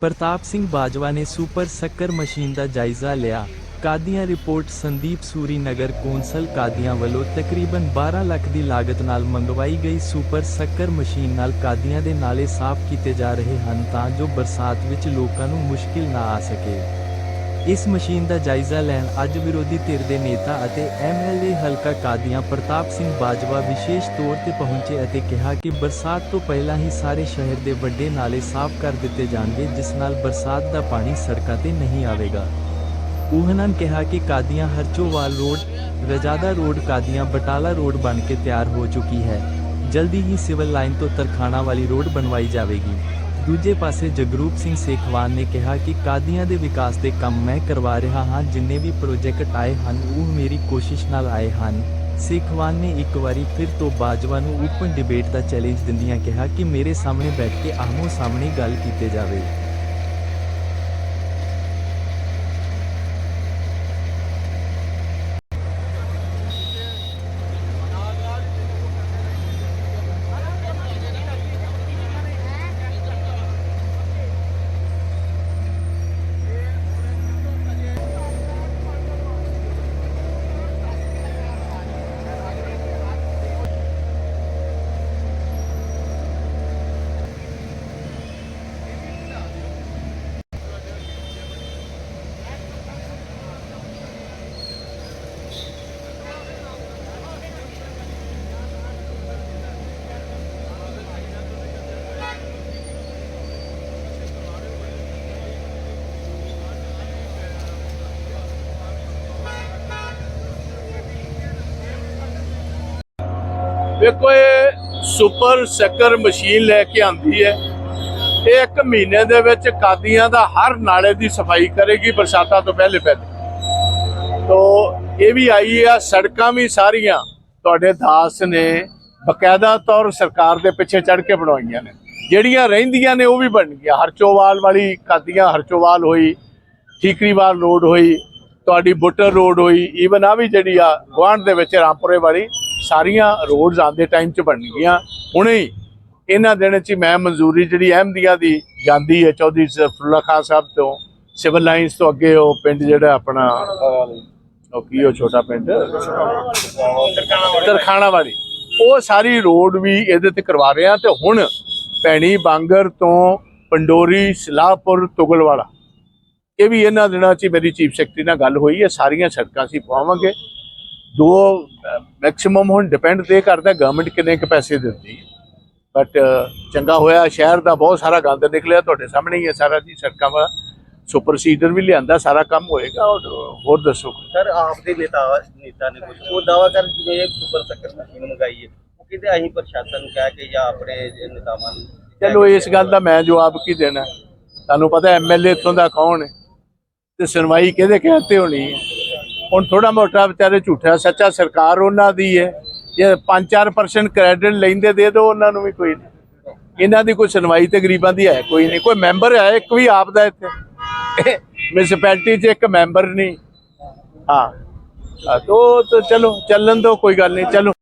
ਪ੍ਰਤਾਪ ਸਿੰਘ ਬਾਜਵਾ ਨੇ ਸੁਪਰ ਸ਼ੱਕਰ ਮਸ਼ੀਨ ਦਾ ਜਾਇਜ਼ਾ ਲਿਆ। ਕਾਦੀਆਂ ਰਿਪੋਰਟ, ਸੰਦੀਪ ਸੂਰੀ ਨਗਰ ਕੌਂਸਲ ਕਾਦੀਆਂ ਵੱਲੋਂ ਤਕਰੀਬਨ 12 ਲੱਖ ਦੀ ਲਾਗਤ ਨਾਲ ਮੰਗਵਾਈ ਗਈ ਸੁਪਰ ਸ਼ੱਕਰ ਮਸ਼ੀਨ ਨਾਲ ਕਾਦੀਆਂ ਦੇ ਨਾਲੇ ਸਾਫ਼ ਕੀਤੇ ਜਾ ਰਹੇ ਹਨ ਤਾਂ ਜੋ ਬਰਸਾਤ ਵਿੱਚ ਲੋਕਾਂ ਨੂੰ ਮੁਸ਼ਕਿਲ ਨਾ ਆ ਸਕੇ। ਇਸ ਮਸ਼ੀਨ ਦਾ ਜਾਇਜ਼ਾ ਲੈਣ ਅੱਜ ਵਿਰੋਧੀ ਧਿਰ ਦੇ ਨੇਤਾ ਅਤੇ ਐਮਐਲਏ ਹਲਕਾ ਕਾਦੀਆਂ ਪ੍ਰਤਾਪ ਸਿੰਘ ਬਾਜਵਾ ਵਿਸ਼ੇਸ਼ ਤੌਰ ਤੇ ਪਹੁੰਚੇ ਅਤੇ ਕਿਹਾ ਕਿ ਬਰਸਾਤ ਤੋਂ ਪਹਿਲਾਂ ਹੀ ਸਾਰੇ ਸ਼ਹਿਰ ਦੇ ਵੱਡੇ ਨਾਲੇ ਸਾਫ਼ ਕਰ ਦਿੱਤੇ ਜਾਣਗੇ, ਜਿਸ ਨਾਲ ਬਰਸਾਤ ਦਾ ਪਾਣੀ ਸੜਕਾਂ ਤੇ ਨਹੀਂ ਆਵੇਗਾ। ਉਹਨਾਂ ਨੇ ਕਿਹਾ ਕਿ Qadian Harchowal road, Rajada road, Qadian Batala road ਬਣ ਕੇ ਤਿਆਰ ਹੋ ਚੁੱਕੀ ਹੈ। ਜਲਦੀ ਹੀ ਸਿਵਲ ਲਾਈਨ ਤੋਂ ਤਰਖਾਣਾ ਵਾਲੀ ਰੋਡ ਬਣਵਾਈ ਜਾਵੇਗੀ। ਦੂਜੇ ਪਾਸੇ ਜਗਰੂਪ ਸਿੰਘ ਸੇਖਵਾਨ ਨੇ ਕਿਹਾ ਕਿ ਕਾਦੀਆਂ ਦੇ ਵਿਕਾਸ ਦੇ ਕੰਮ ਮੈਂ ਕਰਵਾ ਰਿਹਾ ਹਾਂ, ਜਿੰਨੇ ਵੀ ਪ੍ਰੋਜੈਕਟ ਆਏ ਹਨ, ਉਹ ਮੇਰੀ ਕੋਸ਼ਿਸ਼ ਨਾਲ ਆਏ ਹਨ। ਸੇਖਵਾਨ ਨੇ ਇੱਕ ਵਾਰੀ ਫਿਰ ਤੋਂ ਬਾਜਵਾ ਨੂੰ ਓਪਨ ਡਿਬੇਟ ਦਾ ਚੈਲੰਜ ਦਿੰਦਿਆਂ ਕਿਹਾ ਕਿ ਮੇਰੇ ਸਾਹਮਣੇ ਬੈਠ ਕੇ ਆਹਮੋ ਸਾਹਮਣੇ ਗੱਲ ਕੀਤੇ ਜਾਵੇ। ਵੇਖੋ, ਇਹ ਸੁਪਰ ਸ਼ੱਕਰ ਮਸ਼ੀਨ ਲੈ ਕੇ ਆਂਦੀ ਹੈ। ਇਹ ਇੱਕ ਮਹੀਨੇ ਦੇ ਵਿੱਚ ਕਾਦੀਆਂ ਦਾ ਹਰ ਨਾਲੇ ਦੀ ਸਫ਼ਾਈ ਕਰੇਗੀ ਬਰਸਾਤਾਂ ਤੋਂ ਪਹਿਲੇ ਪਹਿਲੇ। ਤੋ ਇਹ ਵੀ ਆਈ ਆ, ਸੜਕਾਂ ਵੀ ਸਾਰੀਆਂ ਤੁਹਾਡੇ ਦਾਸ ਨੇ ਬਕਾਇਦਾ ਤੌਰ ਸਰਕਾਰ ਦੇ ਪਿੱਛੇ ਚੜ ਕੇ ਬਣਵਾਈਆਂ ਨੇ। ਜਿਹੜੀਆਂ ਰਹਿੰਦੀਆਂ ਨੇ ਉਹ ਵੀ ਬਣ ਗਈਆਂ। ਹਰਚੋਵਾਲ ਵਾਲੀ ਕਾਦੀਆਂ ਹਰਚੋਵਾਲ ਹੋਈ, ਠੀਕਰੀਵਾਲ ਰੋਡ ਹੋਈ, ਤੁਹਾਡੀ ਬੁੱਟਰ ਰੋਡ ਹੋਈ ਈਵਨ ਆ ਵੀ ਜਿਹੜੀ ਆ, ਗੁਆਂਢ ਦੇ ਵਿੱਚ ਰਾਮਪੁਰੇ ਵਾਲੀ। ਸਾਰੀਆਂ ਰੋਡਸ ਆਉਂਦੇ ਟਾਈਮ 'ਚ ਬਣ ਗਈਆਂ। ਹੁਣੇ ਹੀ ਇਹਨਾਂ ਦਿਨਾਂ 'ਚ ਮੈਂ ਮਨਜ਼ੂਰੀ ਜਿਹੜੀ ਅਹਿਮਦੀਆ ਦੀ ਜਾਂਦੀ ਹੈ, ਚੌਧਰੀ ਸਰਫੁੱਲਾ ਖਾਨ ਸਾਹਿਬ ਤੋਂ, ਸਿਵਲ ਲਾਈਨਸ ਤੋਂ ਅੱਗੇ ਉਹ ਪਿੰਡ ਜਿਹੜਾ ਆਪਣਾ ਉਹ ਕੀ ਉਹ ਛੋਟਾ ਪਿੰਡ? ਤਰਖਾਣਾ ਵਾਲੀ ਉਹ ਸਾਰੀ ਰੋਡ ਵੀ ਇਹਦੇ ਤੇ ਕਰਵਾ ਰਹੇ ਆ ਤੇ ਹੁਣ ਭੈਣੀ ਬਾਂਗਰ ਤੋਂ ਪੰਡੋਰੀ, ਸਲਾਹਪੁਰ ਤੁਗਲਵਾਲਾ ਇਹ ਵੀ ਇਹਨਾਂ ਦਿਨਾਂ 'ਚ ਮੇਰੀ ਚੀਫ ਸੈਕਟਰੀ ਨਾਲ ਗੱਲ ਹੋਈ ਹੈ, ਸਾਰੀਆਂ ਸੜਕਾਂ ਅਸੀਂ ਪਵਾਵਾਂਗੇ। ਦੋ ਮੈਕਸਿਮਮ ਹੁਣ ਡਿਪੈਂਡ ਤੇ ਕਰਦਾ ਗਵਰਨਮੈਂਟ ਕਿੰਨੇ ਕੁ ਪੈਸੇ ਦਿੰਦੀ ਬਟ ਚੰਗਾ ਹੋਇਆ ਸ਼ਹਿਰ ਦਾ ਬਹੁਤ ਸਾਰਾ ਗੰਦ ਨਿਕਲਿਆ ਤੁਹਾਡੇ ਸਾਹਮਣੇ ਹੀ ਹੈ ਸਾਰਾ ਜੀ ਸੜਕਾਂ ਦਾ ਸੁਪਰ ਸੀਡਰ ਵੀ ਲਿਆਂਦਾ ਸਾਰਾ ਕੰਮ ਹੋਏਗਾ ਹੋਰ ਦੱਸੋ ਸਰ ਆਪ ਦੇ ਨੇਤਾ ਨੇਤਾ ਨੇ ਕੁਝ ਉਹ ਦਾਵਾ ਕਰ ਜਿਵੇਂ ਸੁਪਰ ਸੱਕਰ ਮਸ਼ੀਨ ਮੰਗਾਈ ਹੈ। ਉਹ ਕਹਿੰਦੇ ਅਸੀਂ ਪ੍ਰਸ਼ਾਸਨ ਨੂੰ ਕਹਿ ਕੇ ਜਾਂ ਆਪਣੇ ਨੇਤਾਵਾਂ ਨੂੰ ਚਲੋ ਇਸ ਗੱਲ ਦਾ ਮੈਂ ਜਵਾਬ ਕੀ ਦੇਣਾ? ਤੁਹਾਨੂੰ ਪਤਾ ਐਮਐਲਏ ਇੱਥੋਂ ਦਾ ਕੌਣ ਹੈ? ਤੇ ਸੁਣਵਾਈ ਕਿਹਦੇ ਕਹਿਤੇ ਹੋਣੀ ਹੈ? ਹੁਣ ਥੋੜਾ ਮੋਟਾ ਵਿਚਾਰੇ ਝੂਠਾ ਸੱਚਾ ਸਰਕਾਰ ਉਹਨਾਂ ਦੀ ਹੈ। ਜੇ 5-4% ਕ੍ਰੈਡਿਟ ਲੈਂਦੇ ਦੇ ਦਿਓ ਉਹਨਾਂ ਨੂੰ ਵੀ ਕੋਈ ਨਹੀਂ। ਇਹਨਾਂ ਦੀ ਕੋਈ ਸੁਣਵਾਈ ਤੇ ਗਰੀਬਾਂ ਦੀ ਹੈ ਕੋਈ ਨਹੀਂ। ਕੋਈ ਮੈਂਬਰ ਹੈ ਇੱਕ ਵੀ ਆਪ ਦਾ ਇੱਥੇ। ਮਿਊਨਿਸਪੈਲਿਟੀ 'ਚ ਇੱਕ ਮੈਂਬਰ ਨਹੀਂ। ਹਾਂ। ਹਾਂ, ਤੋ ਚਲੋ ਚੱਲਣ ਦੋ ਕੋਈ ਗੱਲ ਨਹੀਂ ਚਲੋ।